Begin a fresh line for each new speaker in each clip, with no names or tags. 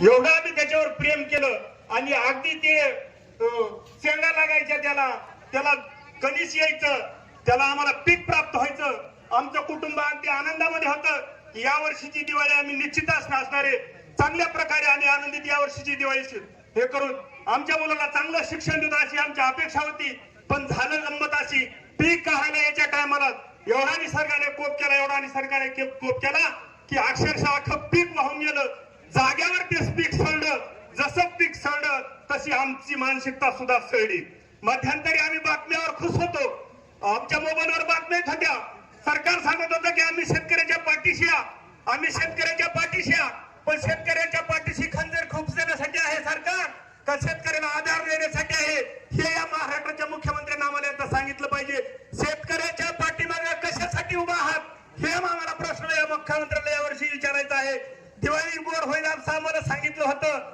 एवढं आम्ही त्याच्यावर प्रेम केलं. आणि अगदी ते शेंगा लागायच्या त्याला. त्याला कणीस यायचं. त्याला आम्हाला पीक प्राप्त व्हायचं. आमचं कुटुंब अगदी आनंदामध्ये होतं. या वर्षीची दिवाळी आम्ही निश्चित असणारे चांगल्या प्रकारे आणि आनंदित या वर्षीची दिवाळी हे करून आमच्या मुलाला चांगलं शिक्षण देत अशी आमची अपेक्षा होती. पण झालं गंमत अशी. पीक काढायला याच्या टायमाला एवढा निसर्गाने कोप केला एवढा निसर्गाने के- कोप केला की अक्षरशः अख्खं पीक तशी आमची मानसिकता सुद्धा सळली. मध्यंतरी आम्ही बातम्यावर खुश होतो. आमच्या मोबाईलवर बातम्या येत होत्या सरकार सांगत होतं की आम्ही शेतकऱ्याच्या पाठीशी आ. आम्ही शेतकऱ्याच्या पाठीशी आ. पण शेतकऱ्याच्या पाठीशी खंजर खूप देण्यासाठी आहे सरकार. का शेतकऱ्याला आधार देण्यासाठी आहे? हे या महाराष्ट्राच्या मुख्यमंत्र्यांना आम्हाला आता सांगितलं पाहिजे. शेतकऱ्याच्या पाठीमागे कशासाठी उभा आहात? हे आम्हाला प्रश्न या मुख्यमंत्र्याला यावर्षी विचारायचा आहे. दिवाळी बोर होईल असं आम्हाला सांगितलं होतं.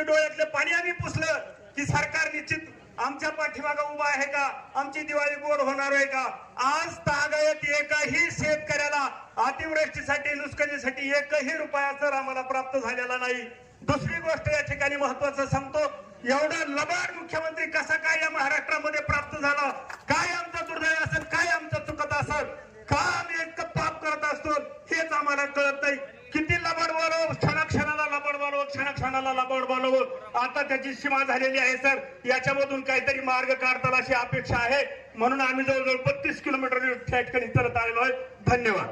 त्या आमच्या डोळ्यातलं पाणी आम्ही पुसलं की सरकार निश्चित आमच्या पाठीमागा उभा आहे का? आमची दिवाळी गोड होणार आहे का? आज तागायत एकाही शेतकऱ्याला अतिवृष्टीसाठी नुकसानीसाठी एकही रुपया सर आम्हाला प्राप्त झालेला नाही. दुसरी गोष्ट या ठिकाणी महत्वाचं सांगतो. एवढा लबाड मुख्यमंत्री कसा काय या महाराष्ट्रामध्ये प्राप्त झाला? काय आमचं दुर्दैव असेल? काय आमचं चुकत असेल? का आम्ही इतकं पाप करत असतो. हेच आम्हाला कळत नाही. प्रशासनाला क्षणाक्षणाला लबाड आता त्याची सीमा झालेली आहे सर. याच्यामधून काहीतरी मार्ग काढताना अशी अपेक्षा आहे. म्हणून आम्ही जवळजवळ बत्तीस किलोमीटर त्या ठिकाणी तरत आलेलो आहे. धन्यवाद.